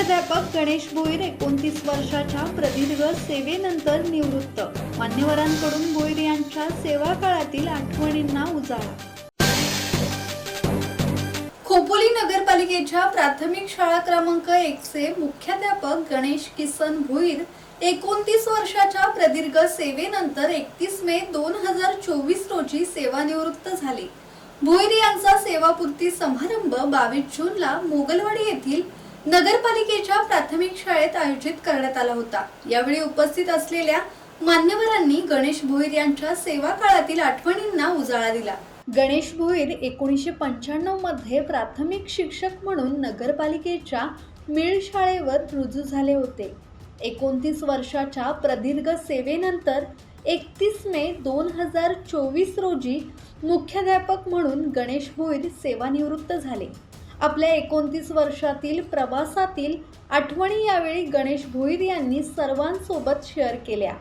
मुख्याध्यापक गणेश भोईर एकोणतीस वर्षाच्या प्रदीर्घ सेवेनंतर निवृत्त. मान्यवरांकडून भोईर यांच्या सेवा काळातील आठवणींना उजाळा. खोपोली नगरपालिकेच्या प्राथमिक शाळा क्रमांक एकचे मुख्याध्यापक गणेश किसन भोईर एकोणतीस वर्षाच्या प्रदीर्घ सेवेनंतर एकतीस मे दोन हजार चोवीस रोजी सेवानिवृत्त झाले. भोईर यांचा सेवापूर्ती समारंभ बावीस जूनला मोगलवाडी येथील नगरपालिकेच्या प्राथमिक शाळेत आयोजित करण्यात आला होता. यावेळी उपस्थित असलेल्या मान्यवरांनी गणेश भोईर यांच्या सेवा काळातील आठवणींना उजाळा दिला. गणेश भोईर एकोणीसशे पंच्याण्णवमध्ये प्राथमिक शिक्षक म्हणून नगरपालिकेच्या मिळ शाळेवर रुजू झाले होते. एकोणतीस वर्षाच्या प्रदीर्घ सेवेनंतर एकतीस मे दोन हजार चोवीस रोजी मुख्याध्यापक म्हणून गणेश भोईर सेवानिवृत्त झाले. आपल्या एकोणतीस वर्षातील प्रवासातील आठवणी यावेळी गणेश भोईर यांनी सर्वांसोबत शेअर केल्या.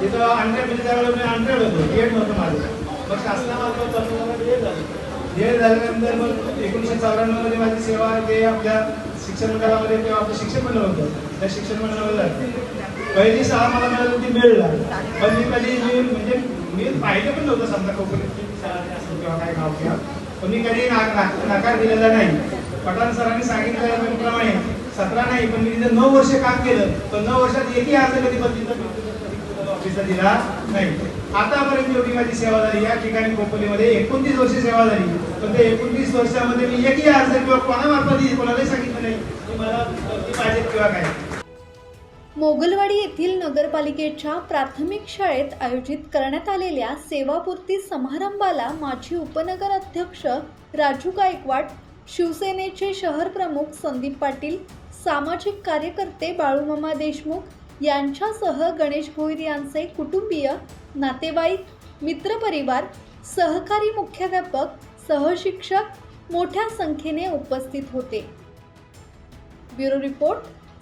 तिथं हंड्रेड म्हणजे त्यावेळेला मी म्हणजे हंड्रेड होतो. एट नव्हतं माझं. मग शासनामार्फत पासून मला झालं. डीएड झाल्यानंतर मग एकोणीसशे चौऱ्याण्णवमध्ये माझी सेवा ते आपल्या शिक्षण मंडळामध्ये किंवा आपलं शिक्षण मंडळ होतं त्या शिक्षण मंडळामध्ये पहिली शाळा मला मिळाली होती बेळला पण मी कधी मी म्हणजे मी पाहिलं पण नव्हतं समजा कोकणी शाळा असेल किंवा काय गाव किंवा. पण मी कधी नकार दिलेला नाही. पठाण सरांनी सांगितल्याप्रमाणे सतरा नाही पण मी तिथे नऊ वर्ष काम केलं. पण नऊ वर्षात एकही अर्ज कधी बदलीचा ऑफिसला दिला नाही. आतापर्यंत एवढी माझी सेवा झाली. या ठिकाणी कोकणीमध्ये एकोणतीस वर्ष सेवा झाली. पण त्या एकोणतीस वर्षामध्ये मी एकही अर्ज किंवा कोणामार्फत दिली, कोणालाही सांगितलं नाही. तुम्हाला मला पाहिजे किंवा काय मोगलवाडी येथील नगरपालिकेच्या प्राथमिक शाळेत आयोजित करण्यात आलेल्या सेवापूर्ती समारंभाला माजी उपनगर अध्यक्ष राजू गायकवाड शिवसेनेचे शहर प्रमुख संदीप पाटील सामाजिक कार्यकर्ते बाळूमामा देशमुख यांच्यासह गणेश भोईर यांचे कुटुंबीय नातेवाईक मित्रपरिवार सहकारी मुख्याध्यापक सहशिक्षक मोठ्या संख्येने उपस्थित होते. Bureau report